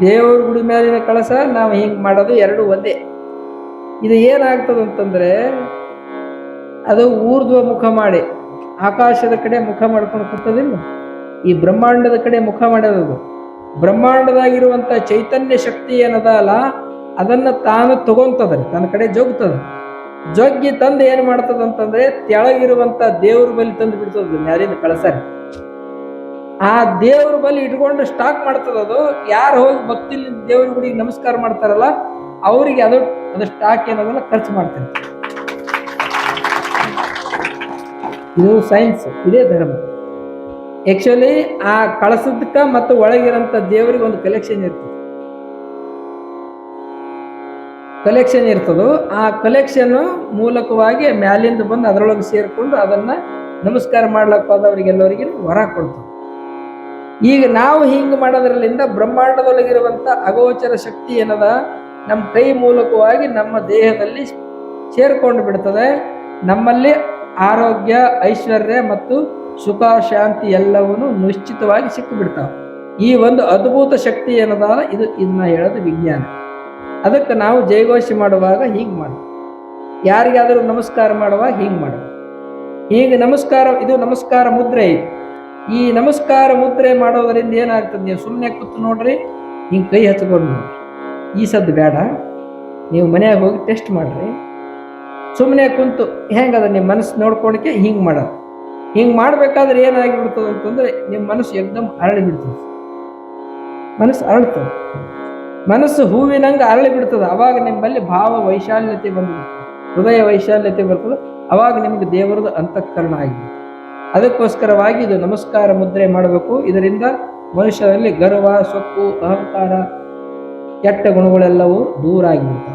ದೇವ್ರ ಗುಡಿ ಮೇಲಿನ ಕಳಸ ನಾವು ಹಿಂಗೆ ಮಾಡೋದು ಎರಡು ಒಂದೇ. ಇದು ಏನಾಗ್ತದೆ ಅಂತಂದ್ರೆ, ಅದು ಊರ್ಧ್ವ ಮುಖ ಮಾಡಿ, ಆಕಾಶದ ಕಡೆ ಮುಖ ಮಾಡ್ಕೊಂಡು ಕೂತದಿಲ್ಲ. ಈ ಬ್ರಹ್ಮಾಂಡದ ಕಡೆ ಮುಖ ಮಾಡೋದು. ಬ್ರಹ್ಮಾಂಡದಾಗಿರುವಂತ ಚೈತನ್ಯ ಶಕ್ತಿ ಏನದ ಅಲ್ಲ ಅದನ್ನ ತಾನು ತಗೊಂತದ್ರಿ ತನ್ನ ಕಡೆ ಜೋಗ್ತದ. ಜೊಗ್ಗಿ ತಂದು ಏನು ಮಾಡ್ತದಂತಂದ್ರೆ ತೆಳಗಿರುವಂಥ ದೇವ್ರ ಮೇಲೆ ತಂದು ಬಿಡ್ತದ ಮ್ಯಾಲಿನ ಕಳಸ ಆ ದೇವ್ರ ಬಳಿ ಇಟ್ಕೊಂಡು ಸ್ಟಾಕ್ ಮಾಡ್ತದ ಅದು. ಯಾರು ಹೋಗಿ ಭಕ್ತಿ ದೇವ್ರ ಗುಡಿಗೆ ನಮಸ್ಕಾರ ಮಾಡ್ತಾರಲ್ಲ, ಅವರಿಗೆ ಅದು ಅದು ಸ್ಟಾಕ್ ಏನದಲ್ಲ ಖರ್ಚು ಮಾಡ್ತಾರೆ. ಇದು ಸೈನ್ಸ್ ಇದೇ ಧರ್ಮ. ಆಕ್ಚುಲಿ ಆ ಕಳಸದಕ್ಕ ಮತ್ತು ಒಳಗಿರೋಂಥ ದೇವರಿಗೆ ಒಂದು ಕಲೆಕ್ಷನ್ ಇರ್ತದೆ. ಕಲೆಕ್ಷನ್ ಇರ್ತದೋ. ಆ ಕಲೆಕ್ಷನ್ ಮೂಲಕವಾಗಿ ಮ್ಯಾಲಿಂದ ಬಂದು ಅದರೊಳಗೆ ಸೇರಿಕೊಂಡು ಅದನ್ನ ನಮಸ್ಕಾರ ಮಾಡ್ಲಕ್ಕ ಹೋದವರಿಗೆಲ್ಲರಿಗೆ ವರ ಕೊಡ್ತದೆ. ಈಗ ನಾವು ಹಿಂಗೆ ಮಾಡೋದ್ರಲ್ಲಿಂದ ಬ್ರಹ್ಮಾಂಡದೊಳಗಿರುವಂಥ ಅಗೋಚರ ಶಕ್ತಿ ಏನದ? ನಮ್ಮ ಕೈ ಮೂಲಕವಾಗಿ ನಮ್ಮ ದೇಹದಲ್ಲಿ ಸೇರ್ಕೊಂಡು ಬಿಡ್ತದೆ. ನಮ್ಮಲ್ಲಿ ಆರೋಗ್ಯ, ಐಶ್ವರ್ಯ ಮತ್ತು ಸುಖ, ಶಾಂತಿ ಎಲ್ಲವನ್ನು ನಿಶ್ಚಿತವಾಗಿ ಸಿಕ್ಕಿಬಿಡ್ತಾವೆ. ಈ ಒಂದು ಅದ್ಭುತ ಶಕ್ತಿ ಏನದ ಇದು ಇದನ್ನ ಹೇಳೋದು ವಿಜ್ಞಾನ. ಅದಕ್ಕೆ ನಾವು ಜಯಘೋಷಿ ಮಾಡುವಾಗ ಹೀಗೆ ಮಾಡ ಯಾರಿಗಾದರೂ ನಮಸ್ಕಾರ ಮಾಡುವಾಗ ಹಿಂಗೆ ಮಾಡ ಹೀಗೆ ನಮಸ್ಕಾರ, ಇದು ನಮಸ್ಕಾರ ಮುದ್ರೆ ಇದು. ಈ ನಮಸ್ಕಾರ ಮುದ್ರೆ ಮಾಡೋದರಿಂದ ಏನಾಗ್ತದೆ? ನೀವು ಸುಮ್ಮನೆ ಕೂತು ನೋಡ್ರಿ, ಹಿಂಗೆ ಕೈ ಹಚ್ಕೊಂಡು ನೋಡ್ರಿ. ಈ ಸದ್ದು ಬೇಡ. ನೀವು ಮನೆಯಾಗ ಹೋಗಿ ಟೆಸ್ಟ್ ಮಾಡ್ರಿ. ಸುಮ್ಮನೆ ಕುಂತು ಹೆಂಗದ ನಿಮ್ಮ ಮನಸ್ಸು ನೋಡ್ಕೊಳಕ್ಕೆ ಹಿಂಗೆ ಮಾಡೋದು ಹಿಂಗೆ ಮಾಡಬೇಕಾದ್ರೆ ಏನಾಗಿಬಿಡ್ತದೆ ಅಂತಂದ್ರೆ ನಿಮ್ಮ ಮನಸ್ಸು ಎಕ್ದಮ್ ಅರಳಿ ಬಿಡ್ತದೆ ಮನಸ್ಸು ಅರಳ್ತದೆ. ಮನಸ್ಸು ಹೂವಿನಂಗೆ ಅರಳಿ ಬಿಡ್ತದೆ ಅವಾಗ ನಿಮ್ಮಲ್ಲಿ ಭಾವ ವೈಶಾಲ್ಯತೆ ಬಂದ್ಬಿಡ್ತದೆ. ಹೃದಯ ವೈಶಾಲ್ಯತೆ ಬರ್ತದೆ. ಅವಾಗ ನಿಮಗೆ ದೇವರದು ಅಂತಃಕರಣ ಆಗಿದೆ ಅದಕ್ಕೋಸ್ಕರವಾಗಿ ಇದು ನಮಸ್ಕಾರ ಮುದ್ರೆ ಮಾಡಬೇಕು. ಇದರಿಂದ ಮನುಷ್ಯರಲ್ಲಿ ಗರ್ವ ಸೊಕ್ಕು ಅಹಂಕಾರ ಕೆಟ್ಟ ಗುಣಗಳೆಲ್ಲವೂ ದೂರ ಆಗಿಬಿಡ್ತವೆ